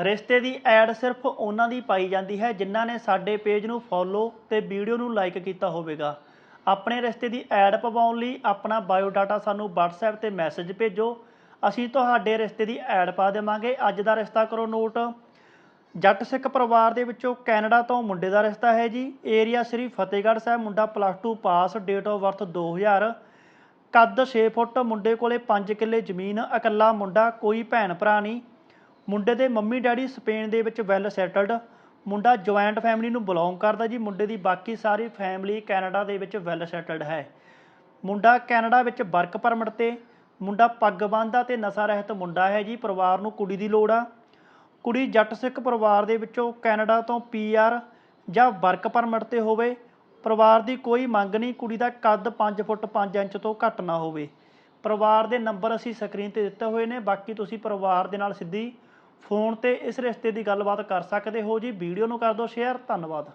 ਰਿਸ਼ਤੇ ਦੀ ਐਡ ਸਿਰਫ ਉਹਨਾਂ ਦੀ ਪਾਈ ਜਾਂਦੀ ਹੈ ਜਿਨ੍ਹਾਂ ਨੇ ਸਾਡੇ ਪੇਜ ਨੂੰ ਫੋਲੋ ਤੇ ਵੀਡੀਓ ਨੂੰ ਲਾਈਕ ਕੀਤਾ ਹੋਵੇਗਾ। ਆਪਣੇ ਰਿਸ਼ਤੇ ਦੀ ਐਡ ਪਵਾਉਣ ਲਈ ਆਪਣਾ ਬਾਇਓ ਡਾਟਾ ਸਾਨੂੰ WhatsApp ਤੇ ਮੈਸੇਜ ਭੇਜੋ। ਅਸੀਂ ਤੁਹਾਡੇ ਰਿਸ਼ਤੇ ਦੀ ਐਡ ਪਾ ਦੇਵਾਂਗੇ। ਅੱਜ ਦਾ ਰਿਸ਼ਤਾ ਕਰੋ ਨੋਟ। ਜੱਟ ਸਿੱਖ ਪਰਿਵਾਰ ਦੇ ਵਿੱਚੋਂ ਕੈਨੇਡਾ ਤੋਂ ਮੁੰਡੇ ਦਾ ਰਿਸ਼ਤਾ ਹੈ ਜੀ। ਏਰੀਆ ਸ੍ਰੀ ਫਤਿਹਗੜ੍ਹ ਸਾਹਿਬ, ਮੁੰਡਾ plus 2 pass date of birth 2000 ਕੱਦ 6 ਫੁੱਟ, ਮੁੰਡੇ ਕੋਲੇ 5 ਕਿੱਲੇ ਜ਼ਮੀਨ, ਇਕੱਲਾ ਮੁੰਡਾ, ਕੋਈ ਭੈਣ ਭਰਾ ਨਹੀਂ। ਮੁੰਡੇ ਦੇ ਮੰਮੀ ਡੈਡੀ ਸਪੇਨ ਦੇ ਵਿੱਚ ਵੈਲ ਸੈਟਲਡ ਮੁੰਡਾ ਜੁਆਇੰਟ ਫੈਮਿਲੀ ਨੂੰ ਬਿਲੋਂਗ ਕਰਦਾ ਜੀ, ਮੁੰਡੇ ਦੀ ਬਾਕੀ ਸਾਰੀ ਫੈਮਿਲੀ ਕੈਨੇਡਾ ਦੇ ਵਿੱਚ ਵੈਲ ਸੈਟਲਡ ਹੈ। ਮੁੰਡਾ ਕੈਨੇਡਾ ਵਿੱਚ ਵਰਕ ਪਰਮਿਟ ਤੇ, ਮੁੰਡਾ ਪੱਗ ਬੰਨ੍ਹਦਾ ਤੇ ਨਸ਼ਾ ਰਹਿਤ ਮੁੰਡਾ ਹੈ ਜੀ, ਪਰਿਵਾਰ ਨੂੰ ਕੁੜੀ ਦੀ ਲੋੜ ਆ। ਕੁੜੀ ਜੱਟ ਸਿੱਖ ਪਰਿਵਾਰ ਦੇ ਵਿੱਚੋਂ ਕੈਨੇਡਾ ਤੋਂ ਪੀਆਰ ਜਾਂ ਵਰਕ ਪਰਮਿਟ ਤੇ ਹੋਵੇ, ਪਰਿਵਾਰ ਦੀ ਕੋਈ ਮੰਗ ਨਹੀਂ, ਕੁੜੀ ਦਾ ਕੱਦ 5 ਫੁੱਟ 5 ਇੰਚ ਤੋਂ ਘੱਟ ਨਾ ਹੋਵੇ। ਪਰਿਵਾਰ ਦੇ ਨੰਬਰ ਅਸੀਂ ਸਕਰੀਨ ਤੇ ਦਿੱਤੇ ਹੋਏ ਨੇ, ਬਾਕੀ ਤੁਸੀਂ ਪਰਿਵਾਰ ਦੇ ਨਾਲ ਸਿੱਧੀ ਫੋਨ ਤੇ ਇਸ ਰਿਸ਼ਤੇ ਦੀ ਗੱਲਬਾਤ ਕਰ ਸਕਦੇ ਹੋ ਜੀ। ਵੀਡੀਓ ਨੂੰ ਕਰ ਦਿਓ ਸ਼ੇਅਰ। ਧੰਨਵਾਦ।